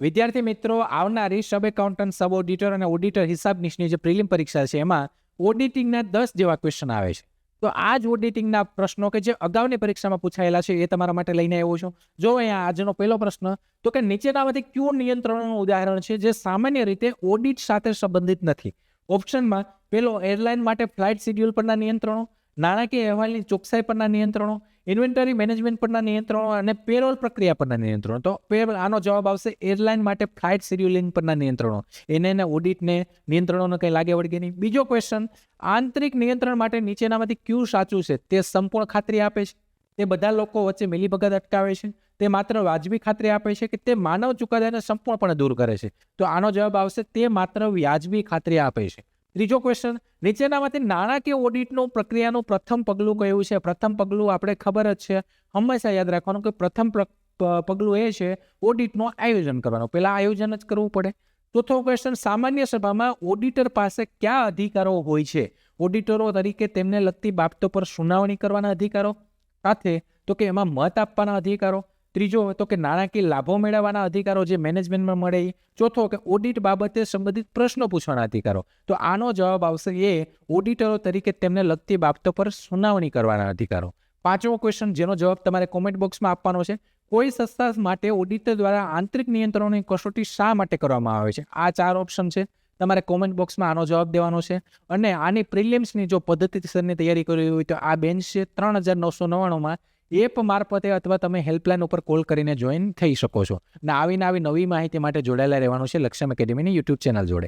વિદ્યાર્થી મિત્રો, આવનારી સબ એકાઉન્ટન્ટ સબ ઓડિટર અને ઓડિટર હિસાબ નિશની જે પ્રિલિમ પરીક્ષા છે, એમાં ઓડિટિંગના દસ જેવા ક્વેશ્ચન આવે છે. તો આ જ ઓડિટિંગના પ્રશ્નો કે જે અગાઉની પરીક્ષામાં પૂછાયેલા છે, એ તમારા માટે લઈને આવ્યો છું. જો અહીંયા આજનો પહેલો પ્રશ્ન, તો કે નીચેનામાંથી ક્યુ નિયંત્રણોનું ઉદાહરણ છે, જે સામાન્ય રીતે ઓડિટ સાથે સંબંધિત નથી? ઓપ્શનમાં પેલો એરલાઇન માટે ફ્લાઇટ શેડ્યુલ પરના નિયંત્રણો, નાણાકીય અહેવાલની ચોકસાઈ પરના નિયંત્રણો ઇન્વેન્ટરી મેનેજમેન્ટ પરના નિયંત્રણો અને પેરોલ પ્રક્રિયા પરના નિયંત્રણો. તો પેરોલ આનો જવાબ આવશે એરલાઇન માટે ફ્લાઇટ શેડ્યુલિંગ પરના નિયંત્રણો. એને એને ઓડિટને નિયંત્રણોને કંઈ લાગે વળગે નહીં. બીજો ક્વેશ્ચન આંતરિક નિયંત્રણ માટે નીચેનામાંથી ક્યુ સાચું છે? તે સંપૂર્ણ ખાતરી આપે છે? તે બધા લોકો વચ્ચે મિલીભગત અટકાવે છે? તે માત્ર વાજબી ખાતરી આપે છે કે તે માનવ ચુકાદાને સંપૂર્ણપણે દૂર કરે છે? તો આનો જવાબ આવશે તે માત્ર વ્યાજબી ખાતરી આપે છે. ત્રીજો ક્વેશ્ચન નીચેનામાંથી નાણાકીય ઓડિટનું પ્રક્રિયાનું પ્રથમ પગલું કયું છે? પ્રથમ પગલું આપણે ખબર જ છે, હંમેશા યાદ રાખવાનું કે પ્રથમ પગલું એ છે ઓડિટનું આયોજન કરવાનું. પહેલાં આયોજન જ કરવું પડે. ચોથો ક્વેશ્ચન સામાન્ય સભામાં ઓડિટર પાસે કયા અધિકારો હોય છે? ઓડિટરો તરીકે તેમને લગતી બાબતો પર સુનાવણી કરવાના અધિકારો. સાથે, તો કે એમાં મત આપવાના અધિકારો. ત્રીજો તો કે નાણાકીય લાભો મેળવવાના અધિકારો જે મેનેજમેન્ટમાં મળે ચોથો કે ઓડિટ બાબતે સંબંધિત પ્રશ્નો પૂછવાના અધિકારો. તો આનો જવાબ આવશે એ ઓડિટરો તરીકે તેમને લગતી બાબતો પર સુનાવણી કરવાના અધિકારો. પાંચમો ક્વેશ્ચન જેનો જવાબ તમારે કોમેન્ટ બોક્સમાં આપવાનો છે. કોઈ સંસ્થા માટે ઓડિટર દ્વારા આંતરિક નિયંત્રણોની કસોટી શા માટે કરવામાં આવે છે? આ ચાર ઓપ્શન છે. તમારે કોમેન્ટ બોક્સમાં આનો જવાબ દેવાનો છે. અને આની પ્રિલિમ્સની જો પદ્ધતિસરની તૈયારી કરવી હોય તો આ બેન્ચ છે ત્રણ હજાર નવસો નવ્વાણુંમાં એપ મારફતે અથવા તમે હેલ્પલાઇન ઉપર કોલ કરીને જોઈન થઈ શકો છો. અને આવીને આવી નવી માહિતી માટે જોડાયેલા રહેવાનું છે લક્ષ્યમ એકેડેમીની યુટ્યુબ ચેનલ જોડે.